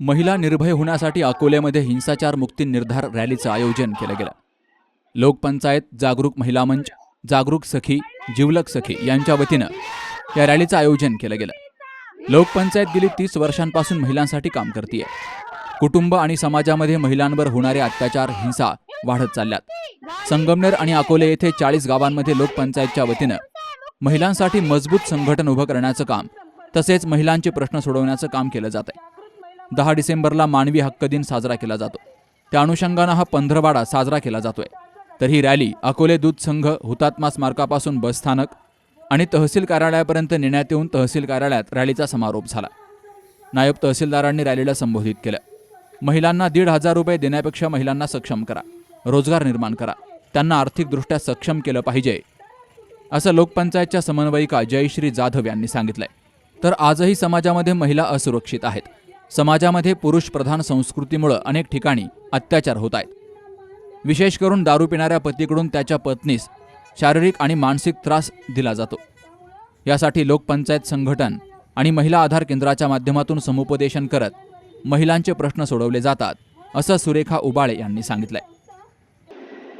महिला निर्भय होण्यासाठी अकोल्यामध्ये हिंसाचार मुक्ती निर्धार रॅलीचं आयोजन केलं गेलं. लोकपंचायत जागरूक महिला मंच जागरूक सखी जिवलक सखी यांच्या वतीनं या रॅलीचं आयोजन केलं गेलं. लोकपंचायत गेली तीस वर्षांपासून महिलांसाठी काम करते कुटुंब आणि समाजामध्ये महिलांवर होणारे अत्याचार हिंसा वाढत चालल्यात. संगमनेर आणि अकोले येथे चाळीस गावांमध्ये लोकपंचायतच्या वतीनं महिलांसाठी मजबूत संघटन उभं करण्याचं काम तसेच महिलांचे प्रश्न सोडवण्याचं काम केलं जात आहे दहा डिसेंबरला मानवी हक्क दिन साजरा केला जातो. त्या अनुषंगानं हा पंधरवाडा साजरा केला जातोय. तर ही रॅली अकोले दूध संघ हुतात्मा स्मारकापासून बसस्थानक आणि तहसील कार्यालयापर्यंत नेण्यात येऊन तहसील कार्यालयात रॅलीचा समारोप झाला. नायब तहसीलदारांनी रॅलीला संबोधित केलं. महिलांना दीड हजार रुपये देण्यापेक्षा महिलांना सक्षम करा. रोजगार निर्माण करा. त्यांना आर्थिकदृष्ट्या सक्षम केलं पाहिजे. असं लोकपंचायतच्या समन्वयिका जयश्री जाधव यांनी सांगितलंय. तर आजही समाजामध्ये महिला असुरक्षित आहेत. समाजामध्ये पुरुष प्रधान संस्कृतीमुळं अनेक ठिकाणी अत्याचार होत आहेत. विशेष करून दारू पिणाऱ्या पतीकडून त्याच्या पत्नीस शारीरिक आणि मानसिक त्रास दिला जातो. यासाठी लोकपंचायत संघटन आणि महिला आधार केंद्राच्या माध्यमातून समुपदेशन करत महिलांचे प्रश्न सोडवले जातात असं सुरेखा उबाळे यांनी सांगितलंय.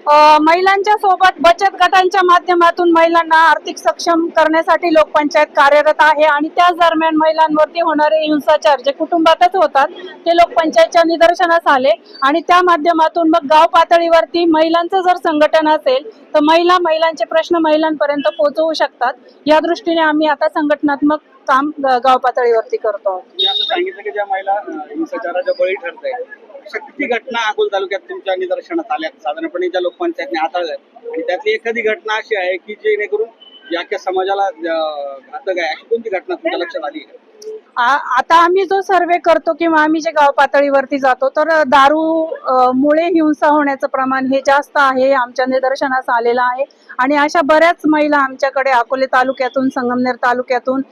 महिलांच्या सोबत बचत गटांच्या माध्यमातून महिलांना आर्थिक सक्षम करण्यासाठी लोकपंचायत कार्यरत आहे आणि त्याच दरम्यान महिलांवरती होणारे हिंसाचार जे कुटुंबातच होतात ते लोकपंचायतच्या निदर्शनास आले आणि त्या माध्यमातून मग गाव पातळीवरती महिलांचं जर संघटन असेल तर महिला महिलांचे प्रश्न महिलांपर्यंत पोहोचवू शकतात. या दृष्टीने आम्ही आता संघटनात्मक काम गाव पातळीवरती करतो आहोत. तुम्ही किती घटना अकोल तालुक्यात तुमच्या निदर्शनात आल्या साधारणपणे ज्या लोकपंचायतने हाताळल्या आणि त्यातली एखादी घटना अशी आहे की जेणेकरून याच्या समाजाला घातक आहे? अशी कोणती घटना तुमच्या लक्षात आली आता आम्ही जो सर्वे करतो किंवा आम्ही जे गाव पातळीवरती जातो तर दारू मुळे हिंसा होण्याचं प्रमाण हे जास्त आहे आमच्या निदर्शनास आलेलं आहे. आणि अशा बऱ्याच महिला आमच्याकडे अकोले तालुक्यातून संगमनेर तालुक्यातून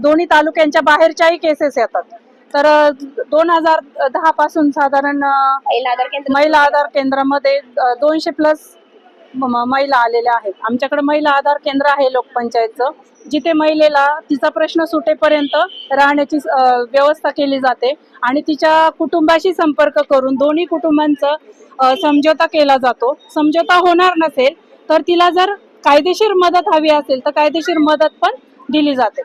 दोन्ही तालुक्यांच्या बाहेरच्याही केसेस येतात. तर दोन हजार दहा पासून साधारण महिला आधार केंद्रामध्ये दोनशे प्लस महिला आलेल्या आहेत. आमच्याकडे महिला आधार केंद्र आहे लोकपंचायतचं. जिथे महिलेला तिचा प्रश्न सुटेपर्यंत राहण्याची व्यवस्था केली जाते आणि तिच्या कुटुंबाशी संपर्क करून दोन्ही कुटुंबांचं समझोता केला जातो. समझोता होणार नसेल तर तिला जर कायदेशीर मदत हवी असेल तर कायदेशीर मदत पण दिली जाते.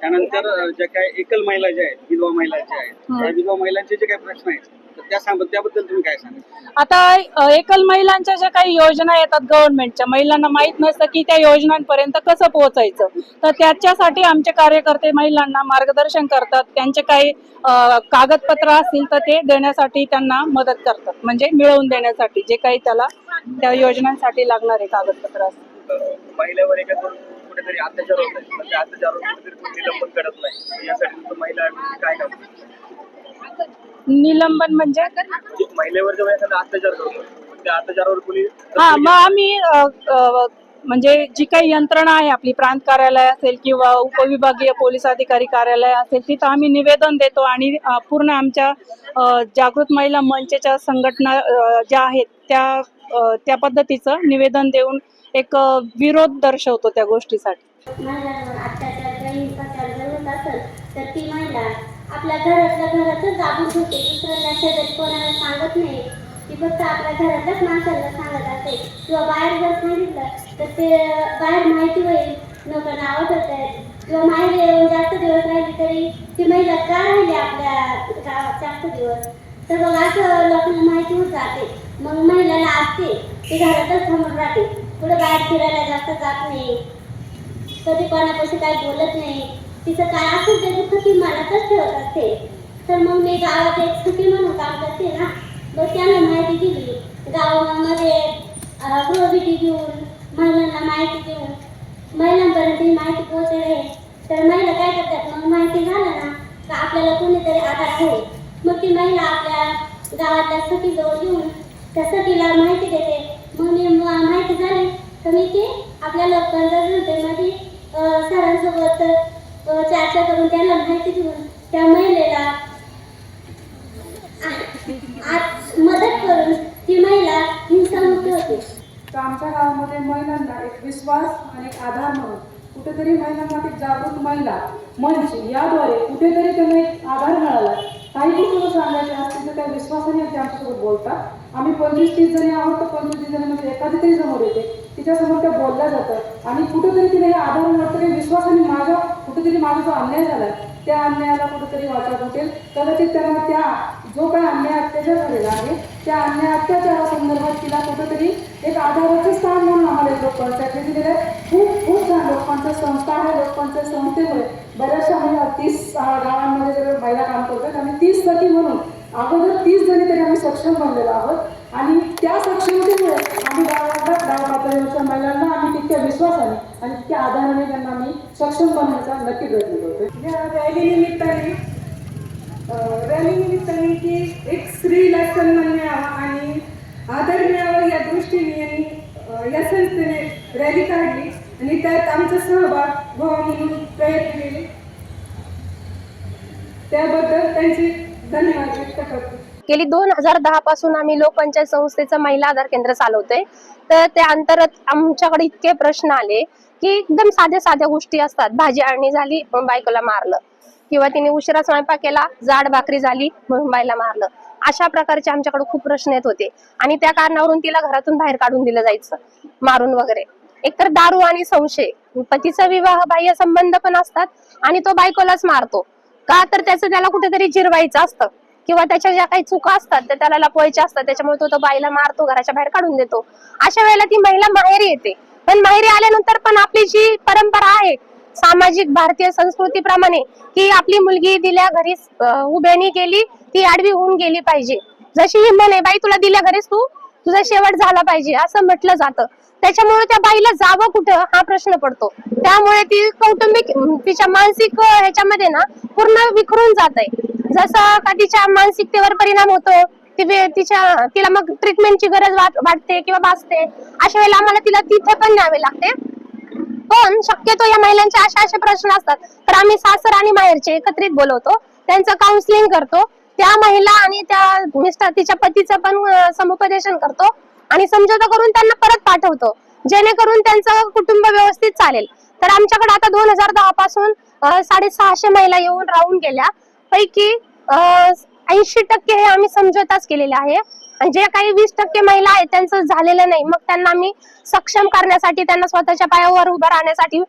त्यानंतर ज्या काही एकल महिला ज्या आहेत विधवा महिला ज्या आहेत. त्या विधवा महिलांचे जे काही प्रश्न आहेत तर त्या सांग त्याबद्दल तुम्ही काय सांगा आता अ, एकल महिलांच्या ज्या काही योजना येतात गव्हर्नमेंटच्या महिलांना माहीत नसतं की त्या योजनांपर्यंत कसं पोहोचायचं. तर त्याच्यासाठी आमचे कार्यकर्ते महिलांना मार्गदर्शन करतात. त्यांचे काही अ, कागदपत्र असतील तर ते देण्यासाठी त्यांना मदत करतात. म्हणजे मिळवून देण्यासाठी जे काही त्याला त्या योजनांसाठी लागणारे कागदपत्र असतात अं, महिलेवर एखादं कुठेतरी अत्याचार होत त्या अत्याचारावर कुठेतरी कोणी निलंबन करत नाही. यासाठी तुमचं महिला काय काम निलंबन म्हणजे? महिलेवर जेव्हा एखादा अत्याचार करतो त्या अत्याचारावर कोणी हा मग आम्ही अ, अ, म्हणजे जी काही यंत्रणा आहे आपली प्रांत कार्यालय असेल किंवा उपविभागीय पोलीस अधिकारी कार्यालय असेल तिथं आम्ही निवेदन देतो आणि अ, पूर्ण आमच्या अ, जागृत महिला मंचच्या संघटना अ, ज्या आहेत त्या अ, त्या पद्धतीचं निवेदन देऊन एक विरोध दर्शवतो त्या गोष्टीसाठी. महिलांवर अत्याचार किंवा हिंसाचार जर होत असेल तर ती महिला आपल्या घरातल्या घरातच दाबून ठेवते. दुसऱ्यांना शेजारी कोणाला सांगत नाही. ती फक्त आपल्या घरातल्याच माणसाला सांगत असते. किंवा बाहेर जर सांगितलं तर ते बाहेर माहिती होईल. लोकांना आवडत आहे किंवा माहेर येऊन जास्त दिवस राहिली तरी ती महिला का राहिली आपल्या गावात जास्त दिवस? तर मग असं लोकांना माहिती होत जाते. मग महिलाला असते ती घरातच थांबून राहते. कुठं बाहेर फिरायला जास्त जात नाही. कधी कोणापाशी काही बोलत नाही. तिचं काय असेल ते दुःख ती मनातच ठेवत असते. तर मग मी गावात एक सुखी म्हणून काम करते ना. मग त्यांना माहिती दिली. गावामध्ये अं, गृहविधी घेऊन महिलांना माहिती देऊन महिलांपर्यंत ही माहिती पोहोचले आहे. तर महिला काय करतात? मग माहिती झालं ना का आपल्याला कोणीतरी आधार आहे मग ती महिला आपल्या गावातल्या सखीजवळ येऊन त्या सखीला माहिती देते. म्हणून माहिती झाली तर मी ते आपल्या लोकपंचायत संस्थेमध्ये सरांसोबत चर्चा करून त्यांना माहिती देऊन त्या महिलेला मदत करून ती महिला हिंसामुक्त होते. तर आमच्या गावामध्ये महिलांना एक विश्वास आणि एक आधार म्हणून कुठेतरी महिलांमध्ये जागृत महिला मंच याद्वारे कुठेतरी त्यांना एक आधार मिळाला. काही गोष्टी सांगायचे असतील तर त्या विश्वासाने ते आमच्यासोबत बोलतात. आम्ही पंचवीस तीस जणी आहोत तर पंचवीस तीस जणांमध्ये एखादी तरी समोर येते. तिच्यासमोर त्या बोलल्या जातात. आणि कुठेतरी तिला हे आधार मिळतं की विश्वासाने माझा कुठेतरी माझा जो अन्याय झाला त्या अन्यायाला कुठेतरी वाचा भेटेल कदाचित त्यांना त्या जो काही अन्याय अत्याचार झालेला आहे त्या अन्याय अत्याचारासंदर्भात तिला कुठेतरी एक आधाराचं स्थान म्हणून आम्हाला एक दिलेलं आहे खूप खूप छान लोकपंचायत संस्था आहे लोकपंचायत संस्थेमुळे. बऱ्याचशा महिला तीस गावांमध्ये जर महिला काम करतात आणि तीस सखी म्हणून अगोदर तीस जणी तरी आम्ही सक्षम बनलेलो आहोत. आणि त्या सक्षमतेमुळे आम्ही गावाला गाव पातळीवरच्या महिलांना आम्ही तितक्या विश्वासाने आणि तितक्या आधाराने त्यांना आम्ही सक्षम बनवण्याचा नक्की प्रयत्न करतो या रॅली निमित्ताने रॅली निमित्ताने की एक स्त्रीला सन्मान मिळावा आणि आदर मिळावा या दृष्टीने यांनी या संस्थेने रॅली काढली आणि त्यात आमचा सहभाग व्हावा म्हणून प्रयत्न केले. त्याबद्दल त्यांचे धन्यवाद व्यक्त करतो. गेली दोन हजार दहा पासून आम्ही लोकपंचायत संस्थेचं महिला आधार केंद्र चालवतोय. तर त्या अंतर्गत आमच्याकडे इतके प्रश्न आले की एकदम साध्या साध्या गोष्टी असतात. भाजी आणणी झाली बायकोला मारलं. किंवा तिने उशिरा स्वयंपाक केला जाड भाकरी झाली म्हणून बायला मारलं. अशा प्रकारचे आमच्याकडे खूप प्रश्न येत होते. आणि त्या कारणावरून तिला घरातून बाहेर काढून दिलं जायचं मारून वगैरे. एकतर दारू आणि संशय पतीचा विवाह बाह्य संबंध पण असतात आणि तो बायकोलाच मारतो. का तर त्याचं त्याला कुठेतरी जिरवायचं असतं. किंवा त्याच्या ज्या काही चुका असतात त्या त्याला लपवायच्या असतात. त्याच्यामुळे तो तो बाईला मारतो घराच्या बाहेर काढून देतो. अशा वेळेला ती महिला माहेरी येते. पण माहेरी आल्यानंतर पण आपली जी परंपरा आहे सामाजिक भारतीय संस्कृतीप्रमाणे की आपली मुलगी दिल्या घरीच अं, उभ्यानी गेली ती आडवी होऊन गेली पाहिजे. जशी ही म्हणे बाई तुला दिल्या घरीच तू? तुझा शेवट झाला पाहिजे असं म्हटलं जातं. त्याच्यामुळे त्या बाईला जावं कुठं हा प्रश्न पडतो. त्यामुळे ती कौटुंबिक तिच्या मानसिक ह्याच्यामध्ये ना पूर्ण विखरून जात आहे जसं का तिच्या मानसिकतेवर परिणाम होतो तिच्या तिला मग ट्रीटमेंटची गरज वाटते किंवा भासते. अशा वेळेला आम्हाला तिला तिथे पण न्यावे लागते. पण शक्यतो या महिलांचे असे असे प्रश्न असतात. तर आम्ही सासर आणि माहेरचे एकत्रित बोलवतो. त्यांचं काउन्सिलिंग करतो. त्या महिला आणि त्या मिस्टर तिच्या पतीचं पण समुपदेशन करतो आणि समझोता करून त्यांना परत पाठवतो. जेणेकरून त्यांचं कुटुंब व्यवस्थित चालेल. तर आमच्याकडे आता दोन हजार दहा पासून साडेसहाशे महिला येऊन राहून गेल्या. पैकी ऐंशी टक्के हे आम्ही समझोताच केलेले आहे. जे काही वीस टक्के महिला आहेत त्यांचं झालेलं नाही. मग त्यांना आम्ही सक्षम करण्यासाठी त्यांना स्वतःच्या पायावर उभं राहण्यासाठी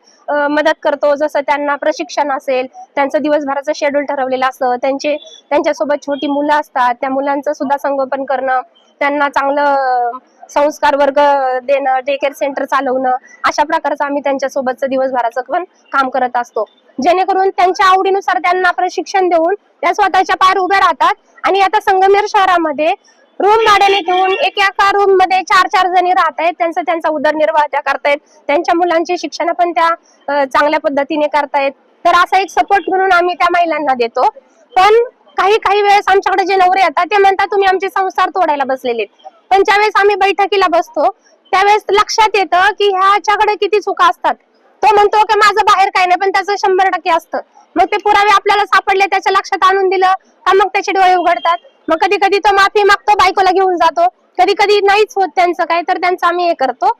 मदत करतो. जसं त्यांना प्रशिक्षण असेल त्यांचं दिवसभराचं शेड्यूल ठरवलेलं असतं. त्यांचे त्यांच्यासोबत छोटी मुलं असतात. त्या मुलांचं सुद्धा संगोपन करणं त्यांना चांगलं संस्कार वर्ग देणं डे केअर सेंटर चालवणं अशा प्रकारचं आम्ही त्यांच्यासोबतचं दिवसभराचं पण काम करत असतो. जेणेकरून त्यांच्या आवडीनुसार त्यांना प्रशिक्षण देऊन त्या स्वतःच्या पायावर उभ्या राहतात. आणि आता संगमेर शहरामध्ये रूम भाड्याने घेऊन एक एका रूममध्ये चार चार जणी राहत आहेत. त्यांचा त्यांचा उदरनिर्वाह त्या करतायत. त्यांच्या मुलांची शिक्षण पण त्या चांगल्या पद्धतीने करतायत. तर असा एक सपोर्ट म्हणून आम्ही त्या महिलांना देतो. पण काही काही वेळेस आमच्याकडे जे नवरे येतात ते म्हणतात तुम्ही आमचे संसार तोडायला बसलेले पण ज्यावेळेस आम्ही बैठकीला बसतो त्यावेळेस लक्षात येतं की ह्याच्याकडे किती चुका असतात. तो म्हणतो की माझं बाहेर काही नाही पण त्याचं शंभर टक्के असतं. मग ते पुरावे आपल्याला सापडले त्याच्या लक्षात आणून दिलं का मग त्याचे डोळे उघडतात? मग कधी कधी तो माफी मागतो बायकोला घेऊन जातो. कधी कधी नाहीच होत त्यांचं काय तर त्यांचं आम्ही हे करतो.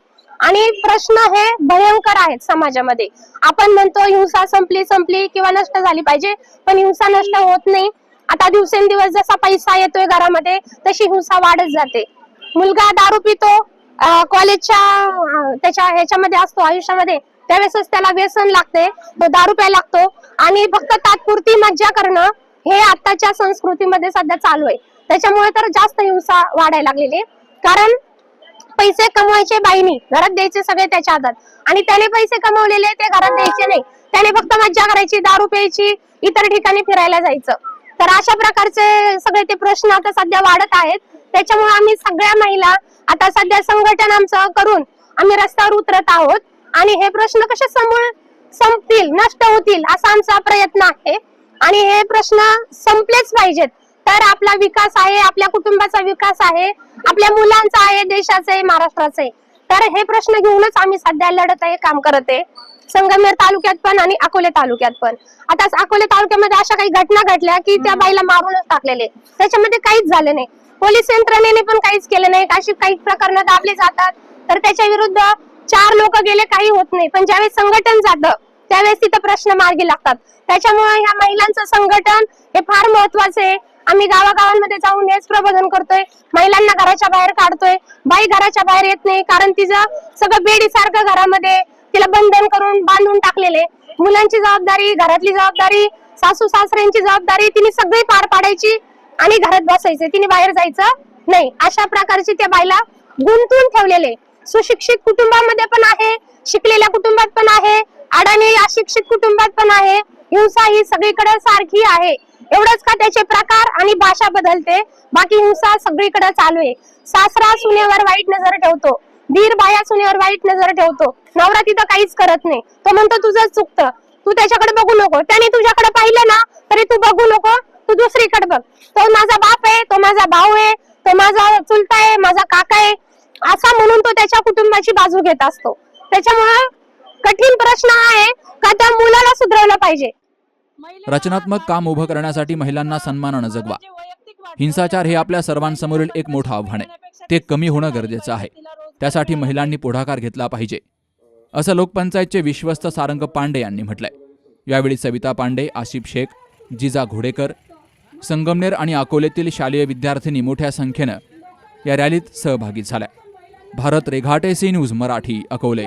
आणि प्रश्न हे भयंकर आहेत समाजामध्ये. आपण म्हणतो हिंसा संपली संपली किंवा नष्ट झाली पाहिजे पण हिंसा नष्ट होत नाही. आता दिवसेंदिवस जसा पैसा येतोय घरामध्ये तशी हिंसा वाढत जाते. मुलगा दारू पितो कॉलेजच्या त्याच्या ह्याच्यामध्ये असतो आयुष्यामध्ये. त्यावेळेसच त्याला व्यसन लागते तो दारू प्यायला लागतो. आणि फक्त तात्पुरती मज्जा करणं हे आताच्या संस्कृतीमध्ये सध्या चालू आहे. त्याच्यामुळे तर जास्त हिंसा वाढायला लागलेली कारण पैसे कमवायचे बाईनी घरात द्यायचे सगळे त्याच्या हातात. आणि त्याने पैसे कमवलेले ते घरात द्यायचे नाही. त्याने फक्त मज्जा करायची दारू प्यायची इतर ठिकाणी फिरायला जायचं. तर अशा प्रकारचे सगळे ते प्रश्न आता सध्या वाढत आहेत. त्याच्यामुळे आम्ही सगळ्या महिला आता सध्या संघटन आमचं करून आम्ही रस्त्यावर उतरत आहोत. आणि हे प्रश्न कसे समोर संपतील नष्ट होतील असा आमचा प्रयत्न आहे. आणि हे प्रश्न संपलेच पाहिजेत. तर आपला विकास आहे आपल्या कुटुंबाचा विकास आहे आपल्या मुलांचा आहे देशाचा आहे महाराष्ट्राचा आहे. तर हे प्रश्न घेऊनच आम्ही सध्या लढत आहे काम करत आहे. संगमेर तालुक्यात पण आणि अकोले तालुक्यात पण. आता अकोले तालुक्यामध्ये अशा काही घटना घडल्या की त्या बाईला मारूनच टाकलेले. त्याच्यामध्ये काहीच झाले नाही. पोलीस यंत्रणेने पण काहीच केलं नाही. अशी काही प्रकरणं दाबले जातात. तर त्याच्या विरुद्ध चार लोक गेले काही होत नाही. पण ज्यावेळेस संघटन जातं त्यावेळेस तिथं प्रश्न मार्गी लागतात. त्याच्यामुळे ह्या महिलांचं संघटन हे फार महत्वाचं आहे. आम्ही गावागावांमध्ये जाऊन हेच प्रबोधन करतोय. महिलांना घराच्या बाहेर काढतोय. बाई घराच्या बाहेर येत नाही. कारण तिचं सगळं बेडी सारखं घरामध्ये तिला बंधन करून बांधून टाकलेले मुलांची जबाबदारी घरातली जबाबदारी सासू सासऱ्यांची जबाबदारी तिने सगळी पार पाडायची आणि घरात बसायचे. तिने बाहेर जायचं नाही. अशा प्रकारची त्या बाईला गुंतवून ठेवलेले सुशिक्षित कुटुंबामध्ये पण आहे. शिकलेल्या कुटुंबात पण आहे. अडाणी अशिक्षित कुटुंबात पण आहे. हिंसा ही सगळीकडे सारखी आहे. एवढंच का त्याचे प्रकार आणि भाषा बदलते? बाकी हिंसा सगळीकडे चालू आहे. सासरा सुनेवर वाईट नजर ठेवतो. दीर बाया सुनेवर वाईट नजर ठेवतो. नवरा तिथं काहीच करत नाही. तो म्हणतो तुझं चुकतं. तू त्याच्याकडे बघू नको. त्याने तुझ्याकडे पाहिलं ना तरी तू बघू नको. तू दुसरीकडे बघ. तो माझा बाप आहे तो माझा भाऊ आहे तो माझा चुलता आहे माझा काका आहे. असा म्हणून तो त्याच्या कुटुंबाची बाजू घेत असतो. त्याच्यामुळे कठीण प्रश्न आहे का त्या मुलाला सुधरवलं पाहिजे? रचनात्मक काम उभं करण्यासाठी महिलांना सन्मानानं जगवा. हिंसाचार हे आपल्या सर्वांसमोरील एक मोठं आव्हान आहे. ते कमी होणं गरजेचं आहे. त्यासाठी महिलांनी पुढाकार घेतला पाहिजे. असं लोकपंचायतचे विश्वस्त सारंग पांडे यांनी म्हटलंय. यावेळी सविता पांडे आशिफ शेख जिजा घोडेकर संगमनेर आणि अकोलेतील शालेय विद्यार्थिनी मोठ्या संख्येनं या रॅलीत सहभागी झाल्या. Bharat Reghate C news Marathi Akole.